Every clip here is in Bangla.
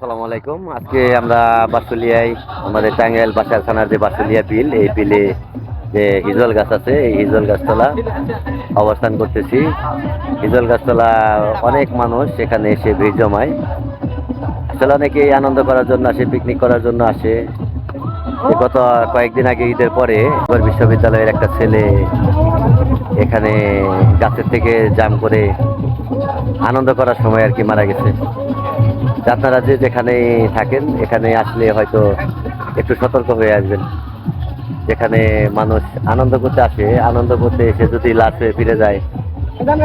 আসসালামু আলাইকুম। আজকে আমরা বাসুলিয়ায়, আমাদের টাঙ্গাইল বাসার থানার যে বাসুলিয়া বিল, এই বিলে যে হিজল গাছ আছে, এই হিজল গাছতলা অবস্থান করতেছি। হিজল গাছতলা, অনেক মানুষ এখানে এসে ভিড় জমায়। আসলে অনেকেই আনন্দ করার জন্য আসে পিকনিক করার জন্য আসে। গত কয়েকদিন আগে ঈদের পরে এবার বিশ্ববিদ্যালয়ের একটা ছেলে এখানে গাছের থেকে জাম করে আনন্দ করার সময় আর কি মারা গেছে। আপনারা যে যেখানে থাকেন, এখানে আসলে হয়তো একটু সতর্ক হয়ে আসবেন। যেখানে মানুষ আনন্দ করতে আসে, আনন্দ করতে এসে যদি লাশ হয়ে ফিরে যায়,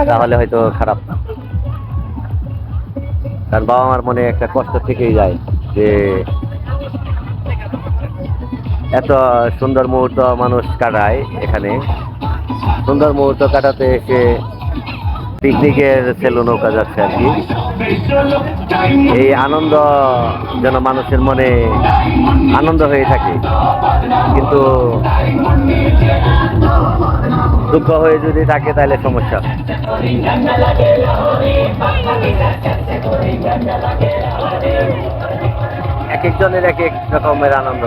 তাহলে হয়তো খারাপ। কারণ বাবা মার মনে একটা কষ্ট থেকেই যায় যে এত সুন্দর মুহূর্ত মানুষ কাটায় এখানে। সুন্দর মুহূর্ত কাটাতে এসে পিকনিকের সেলু নৌকা যাচ্ছে আর কি। এই আনন্দ যেন মানুষের মনে আনন্দ হয়ে থাকে। কিন্তু দুঃখ হয়ে যদি থাকে তাহলে সমস্যা। এক একজনের এক এক রকমের আনন্দ।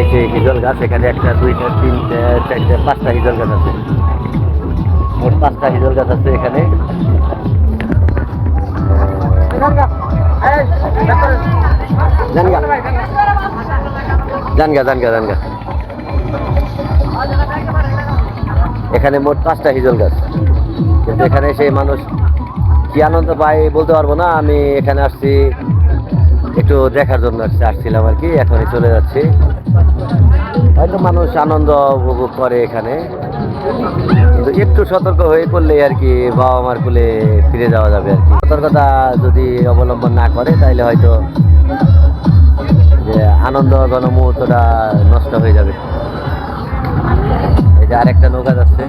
এই যে হিজল গাছ এখানে একটা দুইটা তিনটে চারটে পাঁচটা হিজল গাছ আছে। মোট পাঁচটা হিজল গাছ আছে এখানে। জানগা। জানগা জানগা জানগা। এখানে মোট পাঁচটা হিজল গাছ। কিন্তু এখানে সেই মানুষ কি আনন্দ পায় বলতে পারব না। আমি এখানে আসছি একটু দেখার জন্য আসছি আসছিলাম আর কি, এখনই চলে যাচ্ছি। হয়তো মানুষ আনন্দ উপভোগ করে এখানে। কিন্তু একটু সতর্ক হয়ে পড়লে আর কি বাবা মার কুলে ফিরে যাওয়া যাবে আর কি। সতর্কতা যদি অবলম্বন না করে তাহলে হয়তো যে আনন্দ ঘন মুহূর্তটা নষ্ট হয়ে যাবে। এই যে আরেকটা নৌকা যাচ্ছে।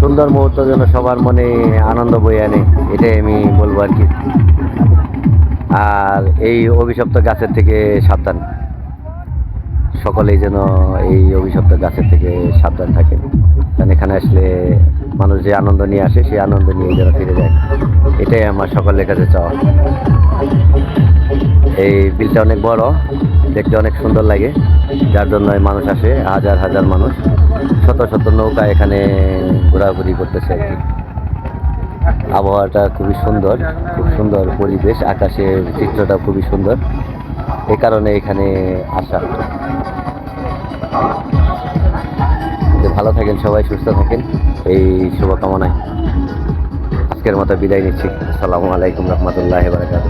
সুন্দর মুহূর্ত যেন সবার মনে আনন্দ বয়ে আনে, এটাই আমি বলব আর কি। আর এই অভিশপ্ত গাছের থেকে সাবধান। সকলেই যেন এই অভিশপ্ত গাছের থেকে সাবধান থাকে কারণ এখানে আসলে মানুষ যে আনন্দ নিয়ে আসে, সেই আনন্দ নিয়ে যেন ফিরে যায়। এটাই আমার সকলের কাছে চাওয়া। এই বিলটা অনেক বড়, দেখতে অনেক সুন্দর লাগে। যার জন্য মানুষ আসে, হাজার হাজার মানুষ। শত শত নৌকা এখানে ঘোরাঘুরি করতেছে আর কি। আবহাওয়াটা খুবই সুন্দর, খুব সুন্দর পরিবেশ, আকাশের চিত্রটা খুবই সুন্দর। এ কারণে এখানে আসা। ভালো থাকেন সবাই, সুস্থ থাকেন। এই শুভকামনায় আজকের মতো বিদায় নিচ্ছি। আসসালামু আলাইকুম রহমতুল্লাহ বারকাত